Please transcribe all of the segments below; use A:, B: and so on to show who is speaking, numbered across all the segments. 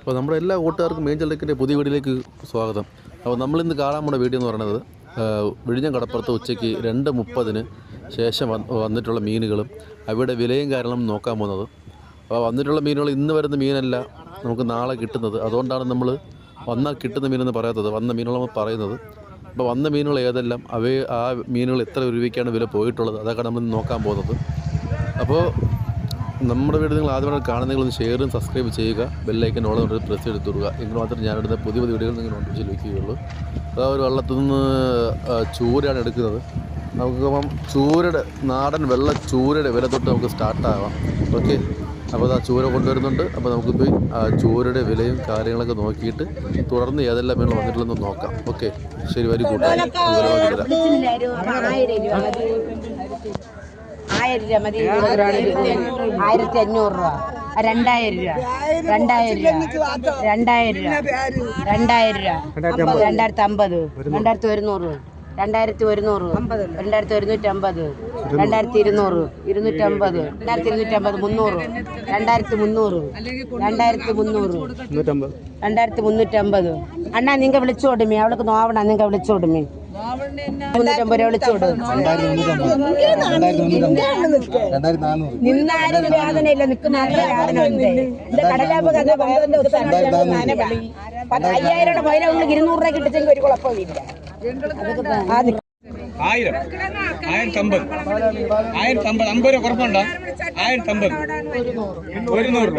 A: അപ്പോൾ നമ്മുടെ എല്ലാ കൂട്ടുകാർക്കും മേഞ്ചൽ പുതിയ വീഡിയോയിലേക്ക് സ്വാഗതം. അപ്പോൾ നമ്മളിന്ന് കാണാൻ പോണ വീഡിയോ എന്ന് പറയുന്നത് വിഴിഞ്ഞം കടപ്പുറത്ത് ഉച്ചയ്ക്ക് രണ്ട് മുപ്പതിന് ശേഷം വന്നിട്ടുള്ള മീനുകളും അവയുടെ വിലയും കാരണം നോക്കാൻ പോകുന്നത്. അപ്പോൾ വന്നിട്ടുള്ള മീനുകൾ ഇന്ന് വരുന്ന മീനല്ല നമുക്ക് നാളെ കിട്ടുന്നത്. അതുകൊണ്ടാണ് നമ്മൾ വന്നാൽ കിട്ടുന്ന മീനെന്ന് പറയാത്തത് വന്ന മീനുകൾ പറയുന്നത്. അപ്പോൾ വന്ന മീനുകൾ ഏതെല്ലാം അവയെ ആ മീനുകൾ എത്ര രൂപയ്ക്കാണ് വില പോയിട്ടുള്ളത് അതൊക്കെ നമ്മൾ നോക്കാൻ പോകുന്നത്. അപ്പോൾ നമ്മുടെ വീഡിയോ നിങ്ങൾ ആദ്യമായി കാണുന്നെങ്കിൽ ഒന്ന് ഷെയറും സബ്സ്ക്രൈബ് ചെയ്യുക. ബെല്ലൈക്കൻ ഓളം കൊണ്ട് പ്രസ് കൊടുക്കുക എങ്കിൽ മാത്രമേ ഞാനിടുന്ന പുതിയ പുതിയ വീഡിയോകൾ നിങ്ങൾ നോട്ടിഫിക്കേഷൻ ലഭിക്കുകയുള്ളൂ അതാ ഒരു വെള്ളത്തിൽ നിന്ന് ചൂരാണ് ചൂരയാണ് എടുക്കുന്നത്. നമുക്ക് അപ്പം ചൂരയുടെ നാടൻ വെള്ള ചൂരയുടെ വില തൊട്ട് നമുക്ക് സ്റ്റാർട്ടാവാം ഓക്കെ അപ്പോൾ അത് ആ ചൂര കൊണ്ടുവരുന്നുണ്ട്. അപ്പോൾ നമുക്ക് പോയി ആ ചൂരയുടെ വിലയും കാര്യങ്ങളൊക്കെ നോക്കിയിട്ട് തുടർന്ന് ഏതെല്ലാം മീനുകൾ വന്നിട്ടുള്ളതെന്ന് നോക്കാം. ഓക്കെ ശരി വരി കൂട്ടായി
B: ആയിരം രൂപ മതി ആയിരത്തി അഞ്ഞൂറ് രൂപ. രണ്ടായിരം രൂപ. രണ്ടായിരം രൂപ. രണ്ടായിരം രൂപ. രണ്ടായിരം രൂപ. രണ്ടായിരത്തി അമ്പത്. രണ്ടായിരത്തി ഒരുന്നൂറ്. രണ്ടായിരത്തി ഒരുന്നൂറ്. രണ്ടായിരത്തി ഒരുന്നൂറ്റമ്പത് രണ്ടായിരത്തി ഇരുന്നൂറ്. ഇരുന്നൂറ്റമ്പത്. രണ്ടായിരത്തി ഇരുന്നൂറ്റമ്പത് മുന്നൂറ്. രണ്ടായിരത്തി മുന്നൂറ്. രണ്ടായിരത്തി മുന്നൂറ്. രണ്ടായിരത്തി മുന്നൂറ്റമ്പത്. അണ്ണാ നിങ്ങൾ വിളിച്ചോടുമേ അവൾക്ക് നോവണ നിങ്ങൾ വിളിച്ചോടുമേ മുന്നൂറ്റമ്പത് രൂപ നിന്നാരും വേദന ഇല്ല നിൽക്കുന്ന ആളുടെ വേദന ഉണ്ട് എന്റെ കടലാപ്പ് കഥ അയ്യായിരം ഇരുന്നൂറ് രൂപ കിട്ടിച്ചെങ്കിൽ ഒരു കുഴപ്പമില്ല.
C: ആയിരം. ആയിരത്തി അമ്പത്. ആയിരത്തി അമ്പത്. അമ്പത് രൂപ കുറപ്പുണ്ടോ ആയിരത്തി അമ്പത്. ഒരുന്നൂറ്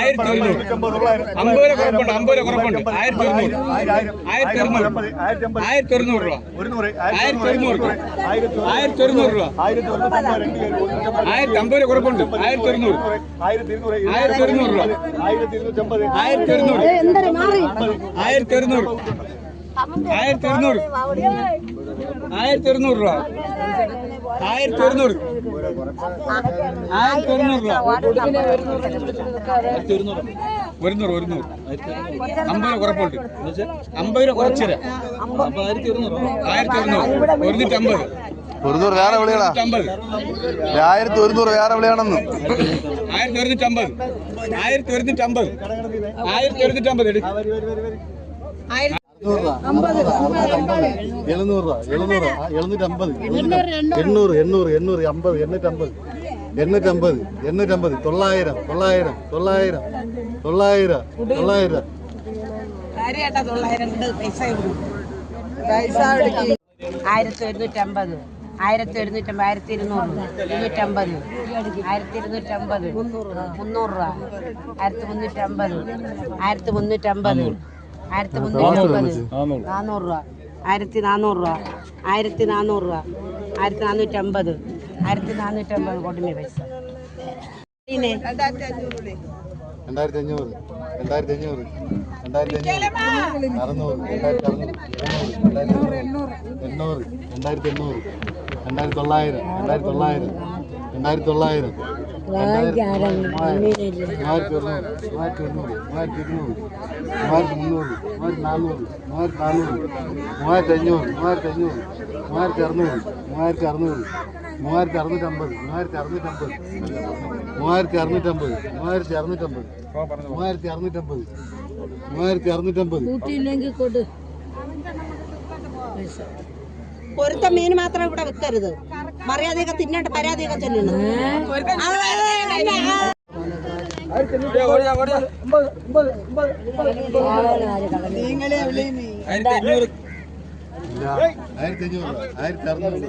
C: ആയിരത്തി ഒരുന്നൂറ്. അമ്പത് രൂപ കുറപ്പുണ്ട് അമ്പത് രൂപ കുറപ്പുണ്ട് ആയിരത്തി ഒരുന്നൂറ്. ആയിരത്തി ഒരുന്നൂറ്. ആയിരത്തി ഒരുന്നൂറ് രൂപ. ആയിരത്തി ഒരുന്നൂറ് രൂപ. ആയിരത്തി ഒരുന്നൂറ് രൂപ. ആയിരത്തി അമ്പത് രൂപ കുറപ്പുണ്ട് ആയിരത്തി ഒരുന്നൂറ്. ആയിരത്തി ഒരുന്നൂറ് രൂപ. ആയിരത്തി ഒരുന്നൂറ്. ആയിരത്തി ഒരുന്നൂറ്. ആയിരത്തി ഒരുന്നൂറ്. ആയിരത്തി ഒരുന്നൂറ് രൂപ. ആയിരത്തി ഒരുന്നൂറ് ആയിരത്തി ഒരുന്നൂറ് രൂപ. ആയിരത്തി ഒരുന്നൂറ് ഒരുന്നൂറ്. ഒരുന്നൂറ് അമ്പത് രൂപ കുറപ്പുണ്ട്. അമ്പത് രൂപ കുറച്ച് തരാം. ആയിരത്തി ഒരുന്നൂറ് ഒരുന്നൂറ്റമ്പത്.
D: ഒരുന്നൂറ് വേറെ വിളികളാ
C: അമ്പത്
D: ആയിരത്തി ഒരുന്നൂറ് വേറെ വിളിയാണെന്ന്.
C: ആയിരത്തി ഒരുന്നൂറ്റമ്പത് ആയിരത്തി ഒരുന്നൂറ്റമ്പത് ആയിരത്തി ഒരുന്നൂറ്റമ്പത് എടുക്കും.
D: എഴുന്നൂറ് രൂപ. എഴുന്നൂറ് എഴുന്നൂറ്റമ്പത്. എണ്ണൂറ് എണ്ണൂറ്. എണ്ണൂറ് അമ്പത് എണ്ണൂറ്റമ്പത്. എണ്ണൂറ്റമ്പത് എണ്ണൂറ്റമ്പത്. തൊള്ളായിരം തൊള്ളായിരം തൊള്ളായിരം തൊള്ളായിരം തൊള്ളായിരം.
B: ആയിരത്തി ഒരുന്നൂറ്റമ്പത് ആയിരത്തി ഒരുന്നൂറ്റമ്പത് ആയിരത്തി ഇരുന്നൂറ്. ഇരുന്നൂറ്റമ്പത്. ആയിരത്തി ഇരുന്നൂറ്റമ്പത്. മുന്നൂറ് രൂപ. ആയിരത്തി മുന്നൂറ്റമ്പത്. ആയിരത്തി മുന്നൂറ്റമ്പത്. ആയിരത്തി മുന്നൂറ്റമ്പത് നാനൂറ് രൂപ. ആയിരത്തി നാനൂറ് രൂപ. ആയിരത്തി നാനൂറ് രൂപ. ആയിരത്തി നാനൂറ്റമ്പത് ആയിരത്തി നാനൂറ്റമ്പത് കൊടുമേ പൈസ.
D: രണ്ടായിരത്തി അഞ്ഞൂറ് രണ്ടായിരത്തി അഞ്ഞൂറ് രണ്ടായിരത്തി അഞ്ഞൂറ് അറുന്നൂറ്. രണ്ടായിരത്തി അറുന്നൂറ്. എണ്ണൂറ് രണ്ടായിരത്തി എണ്ണൂറ് രണ്ടായിരത്തി തൊള്ളായിരം. രണ്ടായിരത്തി തൊള്ളായിരം. രണ്ടായിരത്തി തൊള്ളായിരം. മൂവായിരത്തി ഒരുന്നൂറ് മൂവായിരത്തി ഒരുന്നൂറ് മൂവായിരത്തി ഇരുന്നൂറ് മൂവായിരത്തി മുന്നൂറ് മൂവായിരത്തി നാനൂറ് മൂവായിരത്തി നാനൂറ് മൂവായിരത്തി അഞ്ഞൂറ് മൂവായിരത്തി അഞ്ഞൂറ് മൂവായിരത്തി അറുന്നൂറ് മൂവായിരത്തി അറുന്നൂറ് മൂവായിരത്തി അറുന്നൂറ്റമ്പത് മൂവായിരത്തി അറുന്നൂറ്റമ്പത് മൂവായിരത്തി അറുന്നൂറ്റമ്പത് മൂവായിരത്തി അറുന്നൂറ്റമ്പത് മൂവായിരത്തി അറുന്നൂറ്റമ്പത് മൂവായിരത്തി അറുന്നൂറ്റമ്പത്
B: ഒരുത്ത മീൻ മാത്രം ഇവിടെ വെക്കരുത്. മര്യാദയൊക്കെ തിന്നണ്ട പരാതിയൊക്കെ ചെല്ലണം
C: നിങ്ങളെ
D: ആയിരത്തി അഞ്ഞൂറ് ആയിരത്തി അറുന്നൂറ്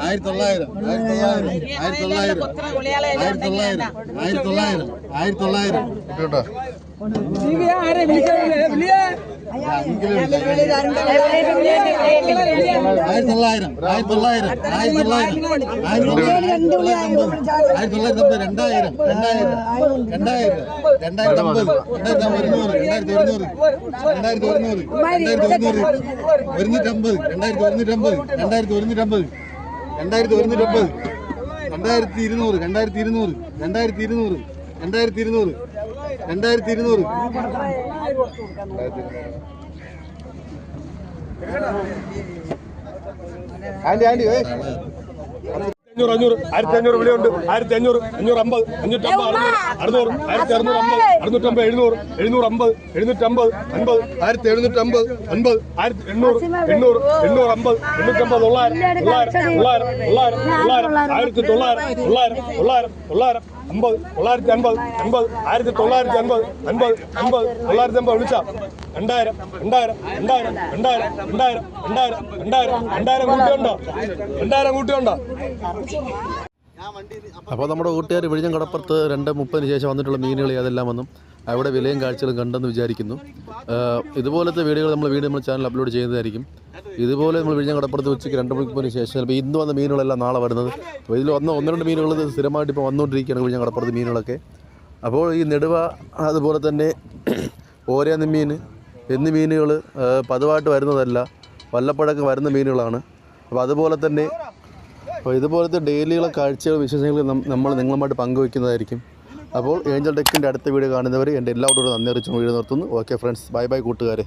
D: ആയിരത്തി തൊള്ളായിരം ആയിരത്തി തൊള്ളായിരം ആയിരത്തി തൊള്ളായിരം ആയിരത്തി തൊള്ളായിരം ആയിരത്തി തൊള്ളായിരം ആയിരത്തി തൊള്ളായിരം രണ്ടായിരത്തി അമ്പത് രണ്ടായിരത്തി ഇരുന്നൂറ് രണ്ടായിരത്തി ഇരുന്നൂറ് രണ്ടായിരത്തി ഇരുന്നൂറ് രണ്ടായിരത്തി ഇരുന്നൂറ് രണ്ടായിരത്തി ഇരുന്നൂറ് ആന്റി ഏ
E: അഞ്ഞൂറ് അഞ്ഞൂറ് ആയിരത്തി അഞ്ഞൂറ് വിലയുണ്ട്. ആയിരത്തി അഞ്ഞൂറ് അഞ്ഞൂറ് അമ്പത് അഞ്ഞൂറ്റമ്പത് അറുന്നൂറ് അറുന്നൂറ് ആയിരത്തി അറുന്നൂറ് അമ്പത് അറുന്നൂറ്റമ്പത് എഴുന്നൂറ് എഴുന്നൂറ് അമ്പത് എഴുന്നൂറ്റമ്പത് അൻപത്
D: ആയിരത്തി എഴുന്നൂറ്റമ്പത് അമ്പത്
E: അൻപത്. ആയിരത്തി എണ്ണൂറ് എണ്ണൂറ് എണ്ണൂറ് അമ്പത് എണ്ണൂറ്റമ്പത് തൊള്ളായിരം തൊള്ളായിരം തൊള്ളായിരം തൊള്ളായിരം തൊള്ളായിരം ആയിരത്തി തൊള്ളായിരം തൊള്ളായിരം തൊള്ളായിരം തൊള്ളായിരം അമ്പത് തൊള്ളായിരത്തി അൻപത് അൻപത് ആയിരത്തി തൊള്ളായിരത്തി അൻപത് അൻപത് അൻപത് തൊള്ളായിരത്തി അമ്പത് വിളിച്ച. രണ്ടായിരം രണ്ടായിരം രണ്ടായിരം രണ്ടായിരം രണ്ടായിരം രണ്ടായിരം രണ്ടായിരം രണ്ടായിരം കൂട്ടിയുണ്ടോ? രണ്ടായിരം കൂട്ടിയുണ്ടോ?
A: അപ്പോൾ നമ്മുടെ കൂട്ടുകാർ വിഴിഞ്ഞം കടപ്പുറത്ത് രണ്ട് മുപ്പതിന് ശേഷം വന്നിട്ടുള്ള മീനുകൾ ഏതെല്ലാം വന്നും അവിടെ വിലയും കാഴ്ചകളും കണ്ടെന്ന് വിചാരിക്കുന്നു. ഇതുപോലത്തെ വീഡിയോകൾ നമ്മൾ വീഡിയോ നമ്മൾ ചാനൽ അപ്ലോഡ് ചെയ്യുന്നതായിരിക്കും. ഇതുപോലെ നമ്മൾ വിഴിഞ്ഞ കടപ്പുറത്ത് ഉച്ചയ്ക്ക് രണ്ട് മണിക്കൂറിന് ശേഷം ചിലപ്പോൾ ഇന്ന് വന്ന മീനുകളെല്ലാം നാളെ വരുന്നത്. അപ്പോൾ ഇതിൽ വന്ന ഒന്ന് രണ്ട് മീനുകൾ സ്ഥിരമായിട്ട് ഇപ്പോൾ വന്നുകൊണ്ടിരിക്കുകയാണ് വിഴിഞ്ഞ കടപ്പുറത്ത് മീനുകളൊക്കെ. അപ്പോൾ ഈ നെടുവ അതുപോലെ തന്നെ ഓരോ മീൻ എന്നീ മീനുകൾ പതിവായിട്ട് വരുന്നതല്ല. വല്ലപ്പോഴൊക്കെ വരുന്ന മീനുകളാണ്. അപ്പോൾ അതുപോലെ തന്നെ അപ്പോൾ ഇതുപോലത്തെ ഡെയിലിയുള്ള കാഴ്ചകൾ വിശേഷങ്ങൾ നമ്മൾ നിങ്ങളുമായിട്ട് പങ്കുവയ്ക്കുന്നതായിരിക്കും. അപ്പോൾ ഏഞ്ചൽ ടെക്കിന്റെ അടുത്ത വീഡിയോ കാണുന്നവർ എന്റെ എല്ലാവരോടും നന്ദി അറിയിച്ചു വീഡിയോ നിർത്തുന്നു. ഓക്കെ ഫ്രണ്ട്സ് ബൈ ബൈ കൂട്ടുകാരെ.